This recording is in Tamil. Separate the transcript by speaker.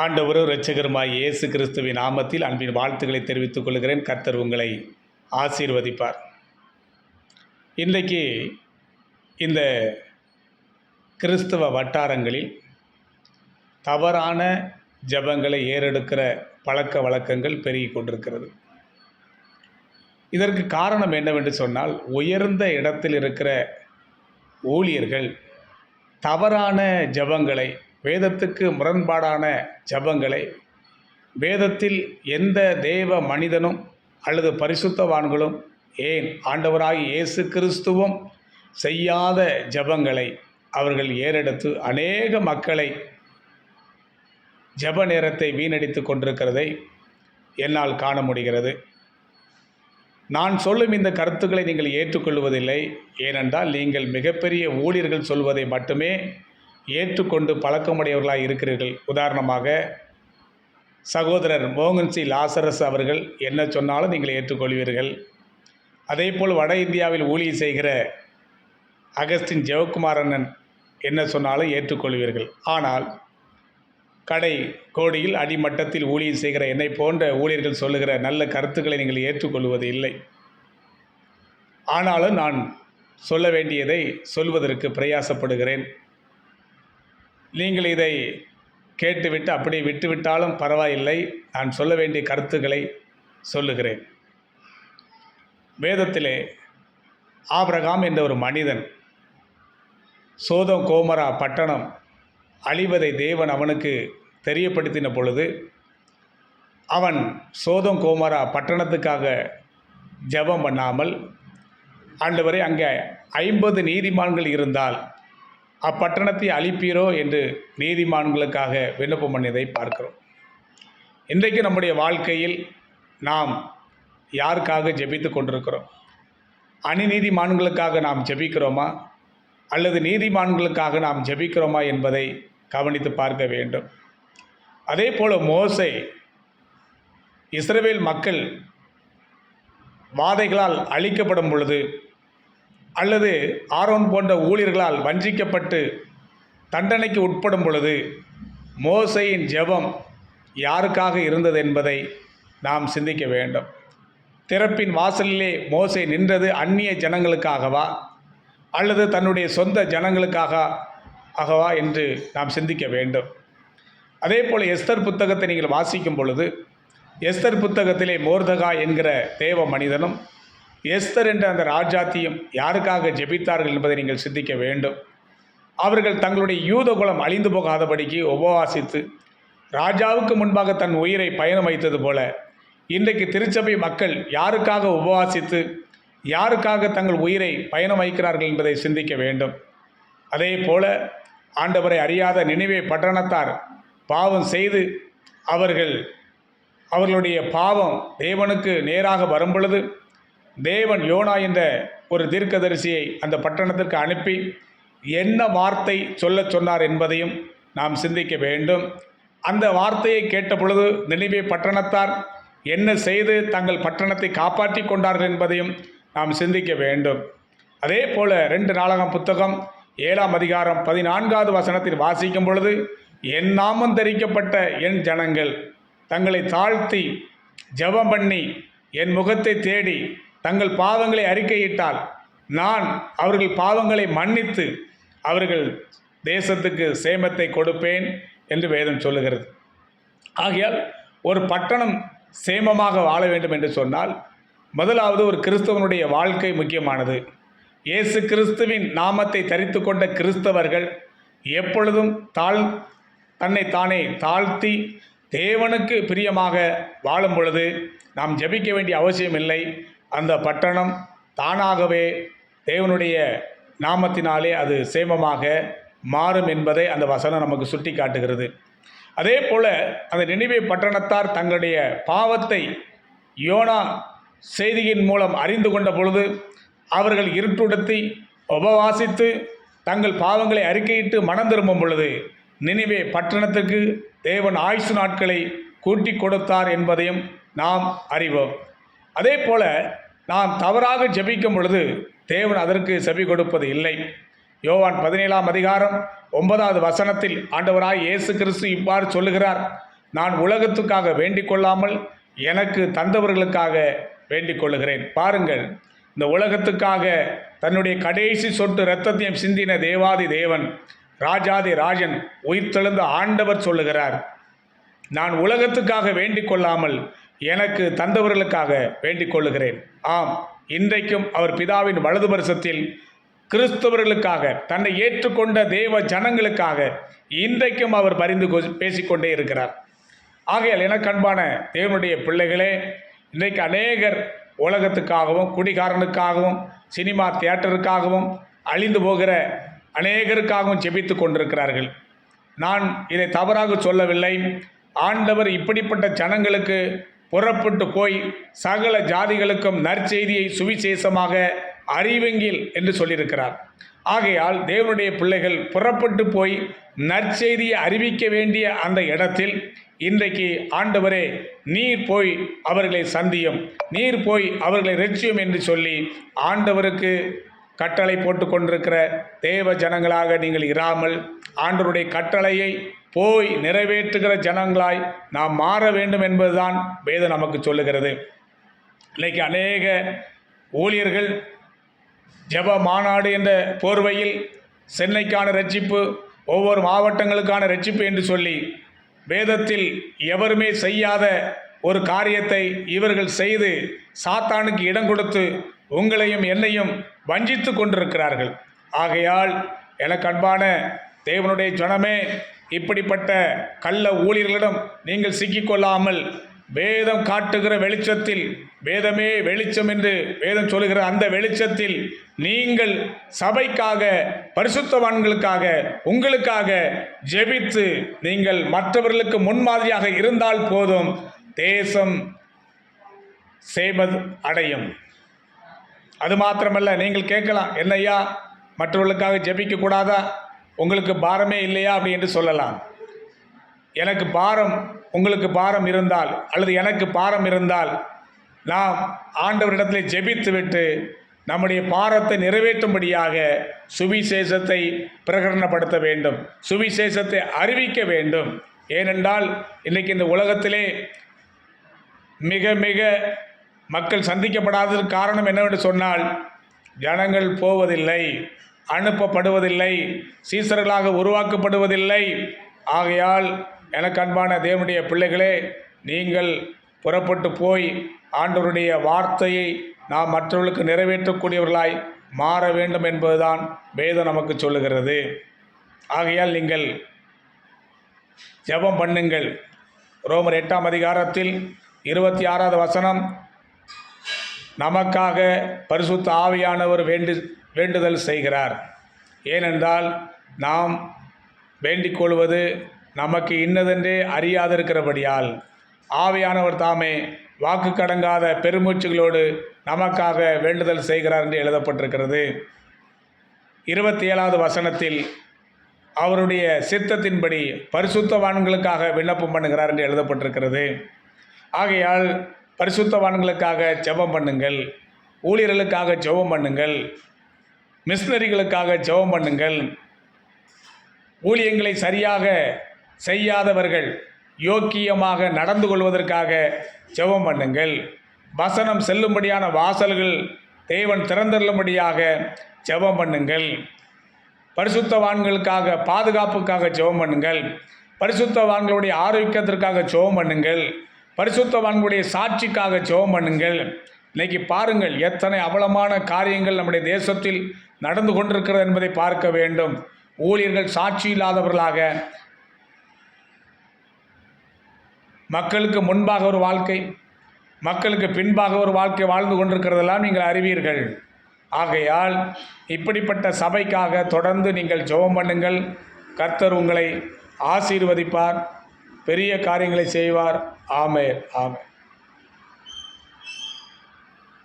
Speaker 1: ஆண்டவரும் இரட்சகருமாய் இயேசு கிறிஸ்துவின் நாமத்தில் அன்பின் வாழ்த்துக்களை தெரிவித்துக் கொள்கிறேன். கர்த்தர் உங்களை ஆசீர்வதிப்பார். இன்றைக்கு இந்த கிறிஸ்தவ வட்டாரங்களில் தவறான ஜெபங்களை ஏறெடுக்கிற பழக்க வழக்கங்கள் பெருகி கொண்டிருக்கிறது. இதற்கு காரணம் என்னவென்று சொன்னால் உயர்ந்த இடத்தில் இருக்கிற ஊழியர்கள் தவறான ஜெபங்களை வேதத்துக்கு முரண்பாடான ஜெபங்களை வேதத்தில் எந்த தேவ மனிதனும் அல்லது பரிசுத்தவான்களும் ஏன் ஆண்டவராகி இயேசு கிறிஸ்துவும் செய்யாத ஜபங்களை அவர்கள் ஏறெடுத்து அநேக மக்களை ஜெப நேரத்தை வீணடித்து கொண்டிருக்கிறதை என்னால் காண முடிகிறது. நான் சொல்லும் இந்த கருத்துக்களை நீங்கள் ஏற்றுக்கொள்வதில்லை. ஏனென்றால் நீங்கள் மிகப்பெரிய ஊழியர்கள் சொல்வதை மட்டுமே ஏற்றுக்கொண்டு பழக்கமுடையவர்களாக இருக்கிறீர்கள். உதாரணமாக சகோதரர் மோகன்சி லாசரஸ் அவர்கள் என்ன சொன்னாலும் நீங்கள் ஏற்றுக்கொள்வீர்கள். அதேபோல் வட இந்தியாவில் ஊழியர் செய்கிற அகஸ்டின் ஜெயக்குமாரண்ணன் என்ன சொன்னாலும் ஏற்றுக்கொள்வீர்கள். ஆனால் கடை கோடியில் அடிமட்டத்தில் ஊழியர் செய்கிற என்னை போன்ற ஊழியர்கள் சொல்லுகிற நல்ல கருத்துக்களை நீங்கள் ஏற்றுக்கொள்வது இல்லை. ஆனாலும் நான் சொல்ல வேண்டியதை சொல்வதற்கு பிரயாசப்படுகிறேன். நீங்கள் இதை கேட்டுவிட்டு அப்படியே விட்டுவிட்டாலும் பரவாயில்லை. நான் சொல்ல வேண்டிய கருத்துக்களை சொல்லுகிறேன். வேதத்திலே ஆபிரகாம் என்ற ஒரு மனிதன் சோதம் கோமரா பட்டணம் அழிவதை தேவன் அவனுக்கு தெரியப்படுத்தின பொழுது அவன் சோதம் கோமரா பட்டணத்துக்காக ஜெபம் பண்ணாமல் ஆண்டவரை அங்கே ஐம்பது நீதிமான்கள் இருந்தால் அப்பட்டணத்தை அழிப்பீரோ என்று நீதிமான்களுக்காக விண்ணப்பம் பண்ணியதை பார்க்கிறோம். இன்றைக்கு நம்முடைய வாழ்க்கையில் நாம் யாருக்காக ஜெபித்து கொண்டிருக்கிறோம்? அணிநீதிமான்களுக்காக நாம் ஜெபிக்கிறோமா? அல்லது நீதிமான்களுக்காக நாம் ஜெபிக்கிறோமா என்பதை கவனித்து பார்க்க வேண்டும். அதே போல் மோசை இஸ்ரேல் மக்கள் வாதைகளால் அழிக்கப்படும் பொழுது அல்லது ஆரோன் போன்ற ஊழியர்களால் வஞ்சிக்கப்பட்டு தண்டனைக்கு உட்படும் பொழுது மோசையின் ஜெபம் யாருக்காக இருந்தது என்பதை நாம் சிந்திக்க வேண்டும். திறப்பின் வாசலிலே மோசை நின்றது அந்நிய ஜனங்களுக்காகவா? அல்லது தன்னுடைய சொந்த ஜனங்களுக்காக ஆகவா என்று நாம் சிந்திக்க வேண்டும். அதே போல் எஸ்தர் புத்தகத்தை நீங்கள் வாசிக்கும் பொழுது எஸ்தர் புத்தகத்திலே மோர்தகா என்கிற தேவ மனிதனும் எஸ்தர் என்ற அந்த ராஜாத்தியம் யாருக்காக ஜெபித்தார்கள் என்பதை நீங்கள் சிந்திக்க வேண்டும். அவர்கள் தங்களுடைய யூத குலம் அழிந்து போகாதபடிக்கு உபவாசித்து ராஜாவுக்கு முன்பாக தன் உயிரை பயணம் வைத்தது போல இன்றைக்கு திருச்சபை மக்கள் யாருக்காக உபவாசித்து யாருக்காக தங்கள் உயிரை பயணம் வைக்கிறார்கள் என்பதை சிந்திக்க வேண்டும். அதே போல ஆண்டவரை அறியாத நினைவே பட்டணத்தார் பாவம் செய்து அவர்கள் அவர்களுடைய பாவம் தேவனுக்கு நேராக வரும் பொழுது தேவன் யோனா என்ற ஒரு தீர்க்கதரிசியை அந்த பட்டணத்திற்கு அனுப்பி என்ன வார்த்தை சொல்ல சொன்னார் என்பதையும் நாம் சிந்திக்க வேண்டும். அந்த வார்த்தையை கேட்ட பொழுது நினைவே பட்டணத்தார் என்ன செய்து தங்கள் பட்டணத்தை காப்பாற்றி கொண்டார்கள் என்பதையும் நாம் சிந்திக்க வேண்டும். அதே போல ரெண்டு நாடகம் புத்தகம் ஏழாம் அதிகாரம் பதினான்காவது வசனத்தில் வாசிக்கும் பொழுது என் நாமம் தரிக்கப்பட்ட என் ஜனங்கள் தங்களை தாழ்த்தி ஜெபம் பண்ணி என் முகத்தை தேடி தங்கள் பாவங்களை அறிக்கையிட்டால் நான் அவர்கள் பாவங்களை மன்னித்து அவர்கள் தேசத்துக்கு சேமத்தை கொடுப்பேன் என்று வேதம் சொல்லுகிறது. ஆகையால் ஒரு பட்டணம் சேமமாக வாழ வேண்டும் என்று சொன்னால் முதலாவது ஒரு கிறிஸ்தவனுடைய வாழ்க்கை முக்கியமானது. இயேசு கிறிஸ்துவின் நாமத்தை தரித்து கொண்ட கிறிஸ்தவர்கள் எப்பொழுதும் தாழ் தன்னை தானே தாழ்த்தி தேவனுக்கு பிரியமாக வாழும் பொழுது நாம் ஜெபிக்க வேண்டிய அவசியம் இல்லை அந்த பட்டணம் தானாகவே தேவனுடைய நாமத்தினாலே அது சேமமாக மாறும் என்பதை அந்த வசனம் நமக்கு சுட்டி காட்டுகிறது அதே போல் அந்த நினைவே பட்டணத்தார் தங்களுடைய பாவத்தை யோனா செய்தியின் மூலம் அறிந்து கொண்ட பொழுது அவர்கள் இருட்டுடுத்தி உபவாசித்து தங்கள் பாவங்களை அறிக்கையிட்டு மனம் திரும்பும் பொழுது நினைவே பட்டணத்துக்கு தேவன் ஆயுசு நாட்களை கூட்டி கொடுத்தார் என்பதையும் நாம் அறிவோம். அதே போல நாம் தவறாக ஜபிக்கும் பொழுது தேவன் அதற்கு செவி கொடுப்பது இல்லை. யோவான் பதினேழாம் அதிகாரம் ஒன்பதாவது வசனத்தில் ஆண்டவராய் இயேசு கிறிஸ்து இவ்வாறு சொல்லுகிறார் நான் உலகத்துக்காக வேண்டிக் கொள்ளாமல் எனக்கு தந்தவர்களுக்காக வேண்டிக் கொள்ளுகிறேன். பாருங்கள் இந்த உலகத்துக்காக தன்னுடைய கடைசி சொட்டு இரத்தத்தையும் சிந்தின தேவாதி தேவன் ராஜாதி ராஜன் உயிர்த்தெழுந்த ஆண்டவர் சொல்லுகிறார் நான் உலகத்துக்காக வேண்டிக் கொள்ளாமல் எனக்கு தந்தவர்களுக்காக வேண்டிக் கொள்ளுகிறேன் ஆம் இன்றைக்கும் அவர் பிதாவின் வலது வருஷத்தில் கிறிஸ்தவர்களுக்காக தன்னை ஏற்றுக்கொண்ட தேவ ஜனங்களுக்காக இன்றைக்கும் அவர் பரிந்து பேசிக்கொண்டே இருக்கிறார். ஆகையால் எனக்கு அன்பான தேவனுடைய பிள்ளைகளே இன்றைக்கு அநேகர் உலகத்துக்காகவும் குடிகாரனுக்காகவும் சினிமா தியேட்டருக்காகவும் அழிந்து போகிற அநேகருக்காகவும் ஜெபித்து கொண்டிருக்கிறார்கள். நான் இதை தவறாக சொல்லவில்லை. ஆண்டவர் இப்படிப்பட்ட ஜனங்களுக்கு புறப்பட்டு போய் சகல ஜாதிகளுக்கும் நற்செய்தியை சுவிசேஷமாக அறிவெங்கில் என்று சொல்லியிருக்கிறார். ஆகையால் தேவனுடைய பிள்ளைகள் புறப்பட்டு போய் நற்செய்தியை அறிவிக்க வேண்டிய அந்த இடத்தில் இன்றைக்கு ஆண்டவரே நீர் போய் அவர்களை சந்தியும். நீர் போய் அவர்களை ரட்சியும் என்று சொல்லி ஆண்டவருக்கு கட்டளை போட்டு கொண்டிருக்கிற தேவ ஜனங்களாக நீங்கள் இராமல் ஆண்டவருடைய கட்டளையை போய் நிறைவேற்றுகிற ஜனங்களாய் நாம் மாற வேண்டும் என்பதுதான் வேதம் நமக்கு சொல்லுகிறது. இன்னைக்கு அநேக ஊழியர்கள் ஜெப மாநாடு என்ற போர்வையில் சென்னைக்கான ரட்சிப்பு ஒவ்வொரு மாவட்டங்களுக்கான ரட்சிப்பு என்று சொல்லி வேதத்தில் எவருமே செய்யாத ஒரு காரியத்தை இவர்கள் செய்து சாத்தானுக்கு இடம் கொடுத்து உங்களையும் என்னையும் வஞ்சித்து கொண்டிருக்கிறார்கள். ஆகையால் எனக்கு அன்பான தேவனுடைய ஜனமே இப்படிப்பட்ட கள்ள ஊழியர்களிடம் நீங்கள் சிக்கிக்கொள்ளாமல் வேதம் காட்டுகிற வெளிச்சத்தில் வேதமே வெளிச்சம் என்று வேதம் சொல்லுகிற அந்த வெளிச்சத்தில் நீங்கள் சபைக்காக பரிசுத்தவான்களுக்காக உங்களுக்காக ஜெபித்து நீங்கள் மற்றவர்களுக்கு முன்மாதிரியாக இருந்தால் போதும் தேசம் செய்வது அடையும். அது மாத்திரமல்ல நீங்கள் கேட்கலாம் என்னையா மற்றவர்களுக்காக ஜெபிக்க கூடாதா? உங்களுக்கு பாரமே இல்லையா அப்படி என்று சொல்லலாம். எனக்கு பாரம் உங்களுக்கு பாரம் இருந்தால் அல்லது எனக்கு பாரம் இருந்தால் நாம் ஆண்டவரிடத்தில் ஜெபித்துவிட்டு நம்முடைய பாரத்தை நிறைவேற்றும்படியாக சுவிசேஷத்தை பிரகடனப்படுத்த வேண்டும் சுவிசேஷத்தை அறிவிக்க வேண்டும். ஏனென்றால் இன்றைக்கு இந்த உலகத்திலே மிக மிக மக்கள் சந்திக்கப்படாததற்கு காரணம் என்னவென்று சொன்னால் ஜனங்கள் போவதில்லை. அனுப்பப்படுவதில்லை. சீசர்களாக உருவாக்கப்படுவதில்லை. ஆகையால் எனக்கு அன்பான தேவனுடைய பிள்ளைகளே நீங்கள் புறப்பட்டு போய் ஆண்டவருடைய வார்த்தையை நாம் மற்றவர்களுக்கு நிறைவேற்றக்கூடியவர்களாய் மாற வேண்டும் என்பதுதான் வேதம் நமக்கு சொல்லுகிறது. ஆகையால் நீங்கள் ஜெபம் பண்ணுங்கள். ரோமர் எட்டாம் அதிகாரத்தில் இருபத்தி ஆறாவது வசனம் நமக்காக பரிசுத்த ஆவியானவர் வேண்டு வேண்டுதல் செய்கிறார். ஏனென்றால் நாம் வேண்டிக் கொள்வது நமக்கு இன்னதென்றே அறியாதிருக்கிறபடியால் ஆவியானவர் தாமே வாக்கு கடங்காத பெருமூச்சுகளோடு நமக்காக வேண்டுதல் செய்கிறார் என்று எழுதப்பட்டிருக்கிறது. இருபத்தி ஏழாவது வசனத்தில் அவருடைய சித்தத்தின்படி பரிசுத்தவான்களுக்காக விண்ணப்பம் பண்ணுகிறார் என்று எழுதப்பட்டிருக்கிறது. ஆகையால் பரிசுத்தவான்களுக்காக ஜெபம் பண்ணுங்கள். ஊழியர்களுக்காக ஜெபம் பண்ணுங்கள். மிஷினரிகளுக்காக ஜெபம் பண்ணுங்கள். ஊழியங்களை சரியாக செய்யாதவர்கள் யோக்கியமாக நடந்து கொள்வதற்காக ஜெபம் பண்ணுங்கள். வசனம் செல்லும்படியான வாசல்கள் தேவன் திறந்தள்ளும்படியாக ஜெபம் பண்ணுங்கள். பரிசுத்தவான்களுக்காக பாதுகாப்புக்காக ஜெபம் பண்ணுங்கள். பரிசுத்தவான்களுடைய ஆரோக்கியத்திற்காக ஜெபம் பண்ணுங்கள். பரிசுத்தவான்களுடைய சாட்சிக்காக ஜெபம் பண்ணுங்கள். இன்னைக்கு பாருங்கள் எத்தனை அவலமான காரியங்கள் நம்முடைய தேசத்தில் நடந்து கொண்டிருக்கிறது என்பதை பார்க்க வேண்டும். ஊழியர்கள் சாட்சி இல்லாதவர்களாக மக்களுக்கு முன்பாக ஒரு வாழ்க்கை மக்களுக்கு பின்பாக ஒரு வாழ்க்கை வாழ்ந்து கொண்டிருக்கிறதெல்லாம் நீங்கள் அறிவீர்கள். ஆகையால் இப்படிப்பட்ட சபைக்காக தொடர்ந்து நீங்கள் ஜெபம் பண்ணுங்கள். கர்த்தர் உங்களை ஆசீர்வதிப்பார். பெரிய காரியங்களை செய்வார். ஆமே ஆமே